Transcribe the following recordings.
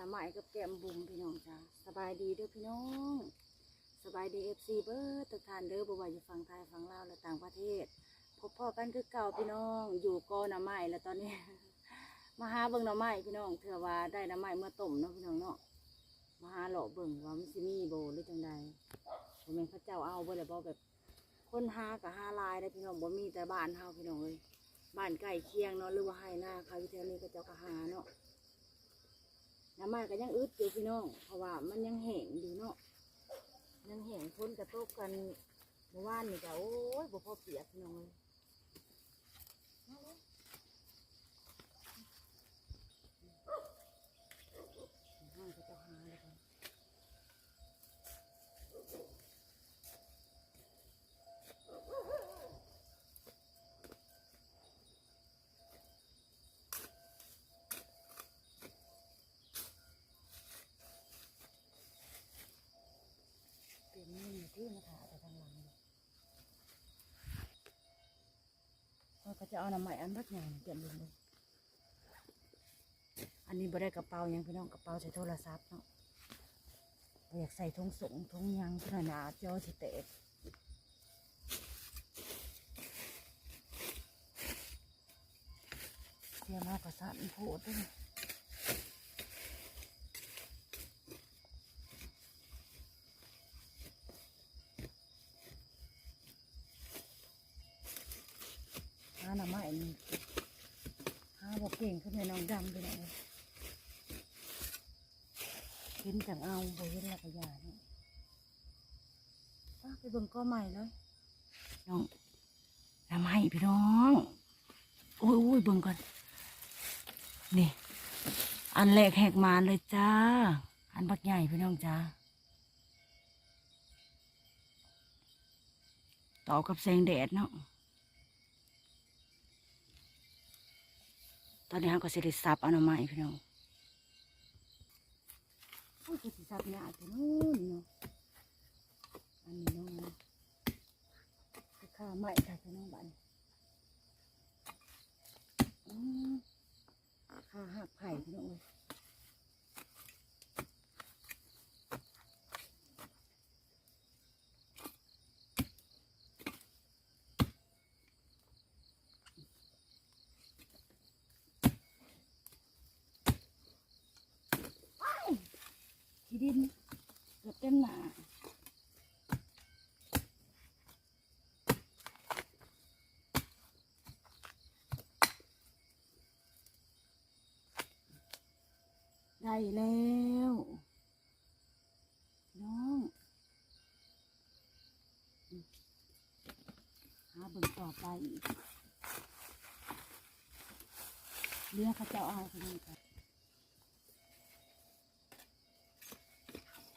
น้ำไม้กับแก้มบุ๋มพี่น้องจ้าสบายดีเด้อพี่น้อง สบายดีเอฟซีเบิร์ดทุกท่านเด้อบ่ว่าอยู่ฝั่งไทยฝั่งลาวและต่างประเทศ พบพ่อกันคือเก่าพี่น้อง อยู่กอน้ำไม้แล้วตอนนี้ มาหาเบิ่งหน้ำไม้พี่น้องเถื่อว่าได้น้ำไม้เมื่อต้มเนาะพี่น้องเนาะมาหาหล่อเบิ่งว่ามันสิมีโบหรือจังใดบ่แม่นพระเจ้าเอาบ่เลยบ่แบบ คนหากับหาลายได้พี่น้องบ่มีแต่บ้านเฮาพี่น้องเอ้ยบ้านใกล้เคียงเนาะหรือว่าให้หน้าเขาอยู่แถวนี้ก็เจ้าก็หาเนาะ น้ำไม้ก็ยังอึดอยู่พี่น้อง เพราะว่ามันยังแห้งอยู่เนาะ ยังแห้งพ้นกระตกกันเมื่อวานนี่ก็โอ้ยบ่พอเปียกพี่น้องเลยห้างเขาจะหาเลยค่ะเปลี่ยนนี่ที่มาถาแต่ทางหลังเลยเขาก็ จะเอาน้ำใหม่อันบักใหญ่เตียนลงเลยอันนี้บ่ได้กระเป๋ายังพี่น้องกระเป๋าใส่โทรศัพท์เนาะอยากใส่ทงสงทงยังขนหนาจอสิเตกเสียมากกระสันโพดด้วย หาห น่อไม้นี่หาบกเก่งขึ้นในน้องดำไปไหนใดเห็นจังเอาบ่เห็นและกยาเนี่ยป้าไปเบิ่งก้อใหม่เลยน้องหน่อไม้พี่น้องโอ้ยโอ้ยเบิ่งก่อน นี่ อันแรกแหกมานเลยจ้า อันบักใหญ่พี่น้องจ้าต่อกับแสงแดดเนาะ ตอนนี้เราก็สิริซับอนามัยพี่น้องโอ้ยก็สิซับเนี่ยอาจจะนู่นเนาะอันนี้น้องจะข้าไม้ค่ะพี่น้องบ้านอืมข้าหักไผ่พี่น้องเลยที่ดินเกือบเต็มหนา ได้แล้วน้องอืมหาเบิ่งต่อไปอีกเรือเขาจะเอาไปนี่ค่ะ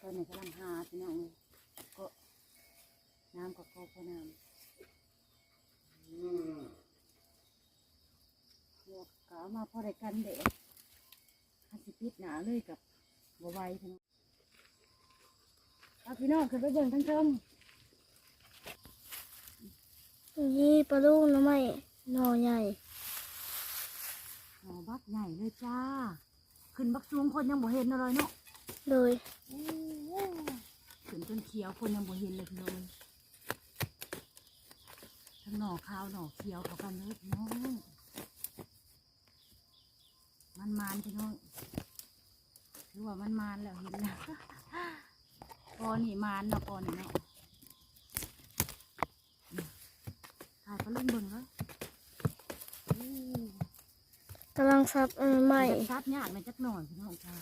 ตอนนี้กำลังหาพี่น้องเลยก็น้ำก็โคกน้ำหมวกกเอามาพอได้กันเด็ก ฮัสิปิดหนาเลยกับบัวไหวพี่น้องเอาพี่น้องขึ้นไปเบิ่งทั้งเทิงนี่ปลาลูกน้ำไม่หน่อใหญ่หอบักใหญ่เลยจ้า ขึ้นบักสูงคนยังบ่เห็นอะไรเนาะเลยโอ้โหขึ้นจนเขียวคนยังบ่เห็นเลยพี่น้องเลยทั้งหน่อขาวหน่อเขียวเขากันเลยพี่น้องมันมานพี่น้อง หรือว่ามันมานแล้วเห็นนะพอนี่มานเนาะพอนี่เนาะนี่ถ่ายก็เล่นเบิ่งเลยอู้กำลังซับอันใหม่อยากซับยากเลยจักหน่อยพี่น้องจ้า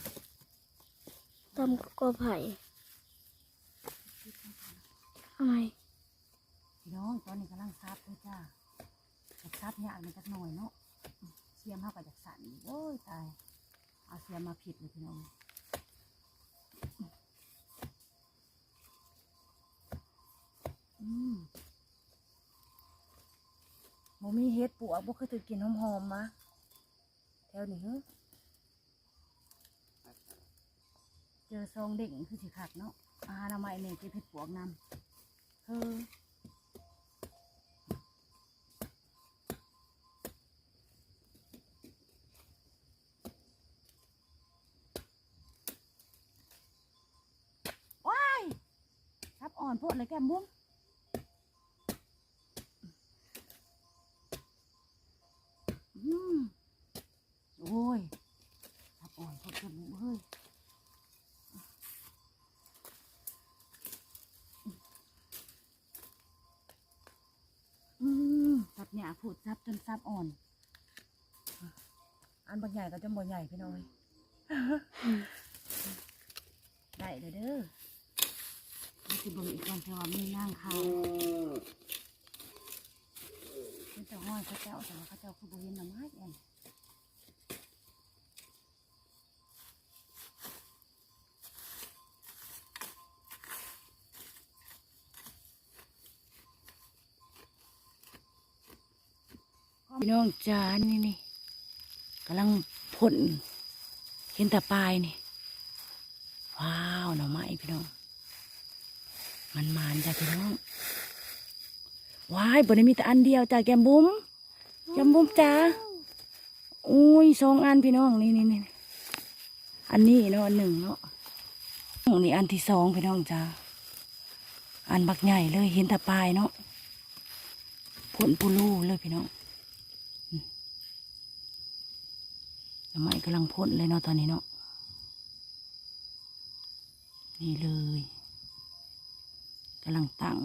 ตำกอไผ่ทำไมพี่น้องตอนนี้กำลังซับเลยจ้าอยากซับยากเลยจักหน่อยเนาะเสียมเท่ากับจากสันโอ้ยตายเอาเสียมมาผิดเลยพี่น้อง โมมีเฮ็ดปวกบ่เคยถือกินหอมๆมาแถวนี้เจอซองเด็กคือสิขัดเนาะอาหาทำไมเนี่ยจะเผ็ดปวกนำเออว้ายทับอ่อนพวกอะไรแก้มบุ้ง ใหญ่ก็จะบ่ใหญ่พี่น้อยได้เด้อเด้อนี่คือเบิ่งอีกวันแต่ว่ามีนางเขาเป็นแต่ห้อยเขาเจ้าแต่ว่าเขาเจ้าคือบ่เห็นหน่อไม้เองพี่น้องจ้านี่นี่กำลังพ่นเห็นแต่ปลายนี่ ว้าวหน่อไม้พี่น้อง มันมานจ้ะพี่น้อง ว้ายบนนี้มีแต่อันเดียวจ้ะแกมบุ้มแกมบุ้มจ้าอุ้ยสองอันพี่น้องนี่นี่นี่อันนี้เนาะอันหนึ่งเนาะนี่อันที่สองพี่น้องจ้าอันบักใหญ่เลยเห็นแต่ปลายเนาะผลปูรูเลยพี่น้องอืม หน่อไม้กำลังพ่นเลยเนาะตอนนี้เนาะนี่เลยกำลังตั้ง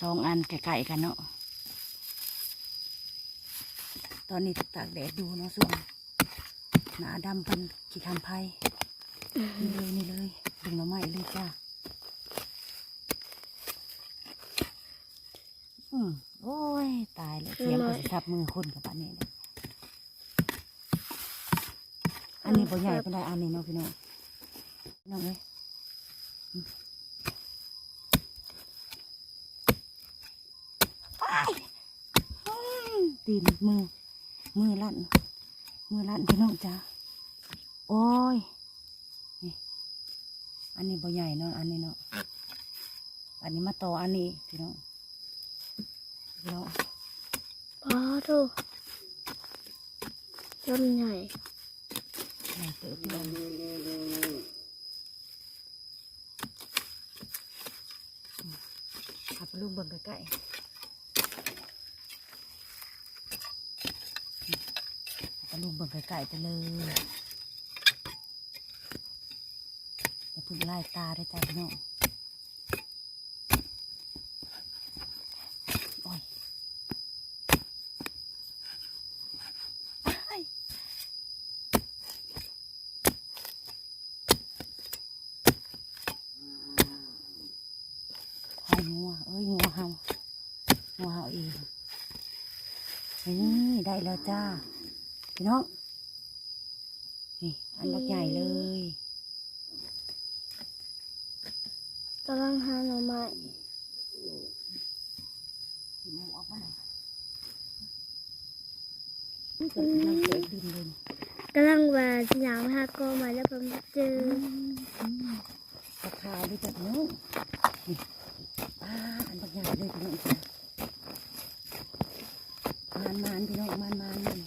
สองอันไก่ๆกันเนาะตอนนี้ตากแดดดูเนาะส่วนหนาดำเป็นขีคำไพ่นี่เลยนี่เลยดึงหน่อไม้เลยจ้าอืม โอ้ย ตายแล้วเสียงก็สิทับมือคนกับอันนี้เลยอันนี้บ่ใหญ่เป็นไรอันนี้เนาะพี่น้องพี่น้องเอ้ยอืมอ้ายอืมตีนมือ มือลั่น มือลั่นพี่น้องจ้าโอ้ยนี่อันนี้บ่ใหญ่เนาะอันนี้เนาะอันนี้มาต่ออันนี้พี่น้อง พี่น้องปลาทูต้นใหญ่ใหญ่เติบพี่น้องอืมขับไปลูกเบิ่งใกล้ๆอืมขับไปลูกเบิ่งใกล้ๆไปเลยอย่าเพึ่งไล่ตาได้อจ้าพี่น้องโอ้ยอ้าย ควายงัวเอ้ยงัวเห่างัวเห่าเองนี่ ได้แล้วจ้าพี่น้องนี่อันบักใหญ่เลยกำลังหาหน่อไม้หมูออกมาหน่อยเกิดกำลังเกิดดินเลยกำลังว่าสยามหาก็มาแล้วผมเจอราคาด้วยจ้ะพี่น้องนี่ป้าอันบักใหญ่เลยพี่น้องจ้ะมานมานพี่น้องมานมานน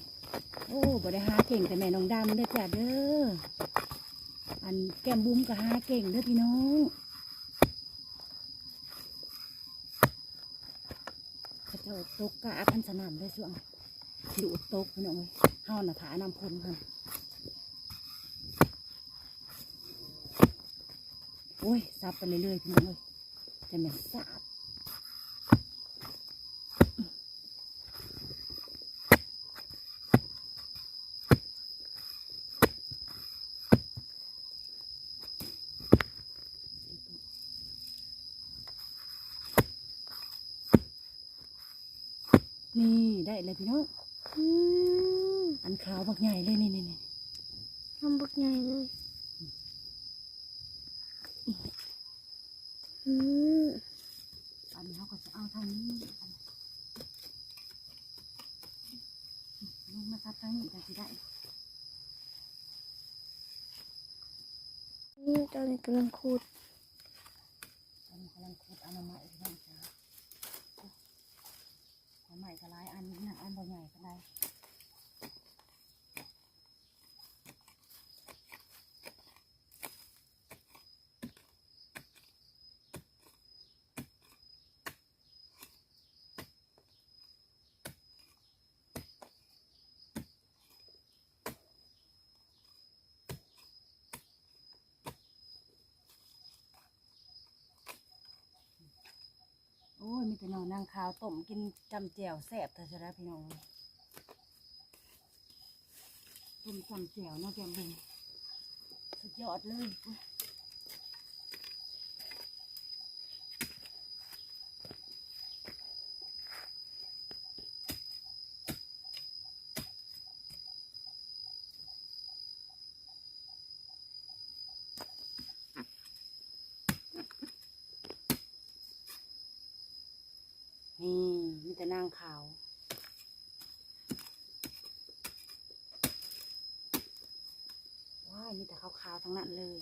โอ้บ่ได้หาเก่งแต่แม่น้องดำเด้อจ้ะเด้ออันแก้มบุ้มก็หาเก่งเด้อพี่น้องเขาเจ้าตกกะพันสนามได้ส่วงดูตกพี่น้องเลยเฮาน่ะผานำพลค่ะโอ้ยซับไปเรื่อยๆพี่น้องเลยจะแม่นสาบ นี่ได้เลยพี่น้องอืมอันขาวบักใหญ่เลยนี่นี่นี่ทำบักใหญ่เลยอืมอันนี้เขาก็จะเอาทางนี้อันลงมาซับทางนี้ก็จะได้นี่ตอนนี้กำลังขุดตอนนี้กำลังขุดเอาหน่อไม้พี่น้องจ้าโอ้หน่อไม้ ก็หลายอันนะอันบ่ใหญ่ก็ได้ นางขาวต้มกินจำแจ่วแซ่บเธอจะได้พี่น้องต้มจำแจ่วเนาะแกมบุญสุดยอดเลยอุ๊ยนี่มีแต่นางขาว ว้าย มีแต่ขาวๆทั้งนั้นเลย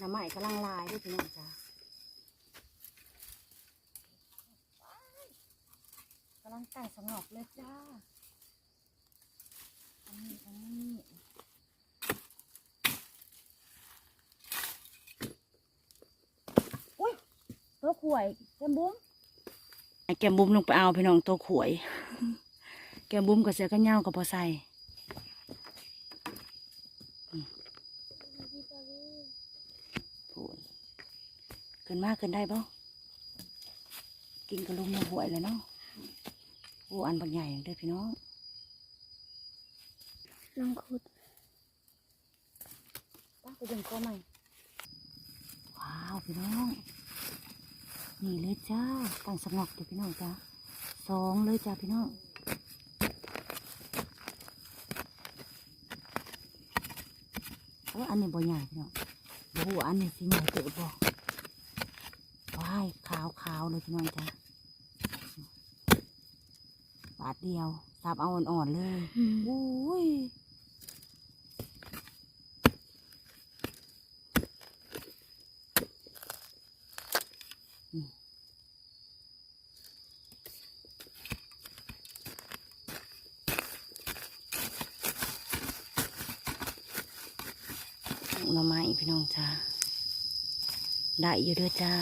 น้ำใหม่กำลังลายด้วยพี่น้องจ้ากำลังแต่งสงบเลยจ้าอันนี้อันนี้อุ้ยตัวข่วยแกมบุ้มแกมบุ้มลงไปเอาพี่น้องตัวข่วย แกมบุ้มกับเสือกันเหย้ากับพอใส่พี่ปลาลุงพูดขึ้นมากขึ้นได้บ่กินกระลุมมาหวยเลยเนาะโอ้อันบางใหญ่เด้อพี่น้องน้องขุดป้าไปดึงก็ใหม่ว้าวพี่น้องนี่เลยจ้าตั้งสงบเด้อพี่น้องจ้าสองเลยจ้าพี่น้อง อออันนี้บ่ใหญ่พี่น้องโอ้โหอันนี้สิใหญ่เติบบ่ว้ายขาวขาวๆเลยพี่น้องจ้าบาทเดียวสับเอาอ่อนๆเลยอืมโอ้ยอืมห น่อไม้พี่น้องจ้าได้อยู่เด้วยจ้า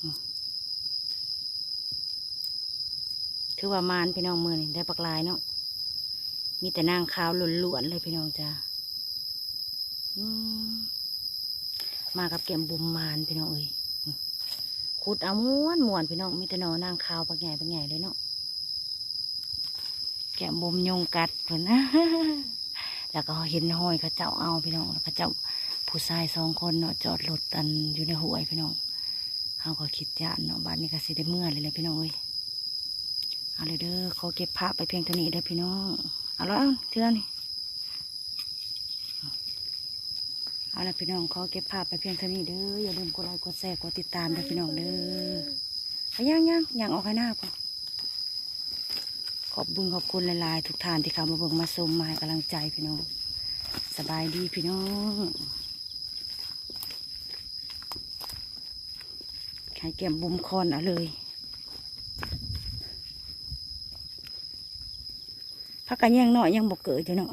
อืมคือว่ามานพี่น้องมือนี่ได้ปักลายเนาะมีแต่นางขาวล้วนๆเลยพี่น้องจ้ามมากับแก้มบุมมานพี่น้องเอ้ยขุดเอาม้วนม้วนพี่น้องมีแต่นอนางขาวปักใหญ่ปักใหญ่เลยเนาะแก้มบุมยงกัดเพิ่นนะ แล้วก็เห็นห้อยเขาเจ้าเอาพี่น้องแล้วเขาเจ้าผู้ชายสองคนเนาะจอดรถตันอยู่ในห้วยพี่น้องเขาก็คิดยานเนาะบ้านนี้ก็สิได้เมื่อเลยเลยพี่น้องเอ้ยเอาเลยเด้อเขอเก็บภาพไปเพียงเท่านี้เด้อพี่น้องเอาแล้วเทื่อนี่เอาละพี่น้องเขอเก็บภาพไปเพียงเท่านี้เด้ออย่าลืมกดไลค์กดแชร์กดติดตามเด้อพี่น้องเด้อย่างย่างย่างออกให้หน้าก่อน ขอบบุญขอบคุณหลายๆทุกท่านที่เข้ามาเบิ่งมาชมมาให้กำลังใจพี่น้องสบายดีพี่น้องขายแก้มบุมคอนเอาเลยพักกันยังหน่อยยังบกเกิดอยู่เนาะ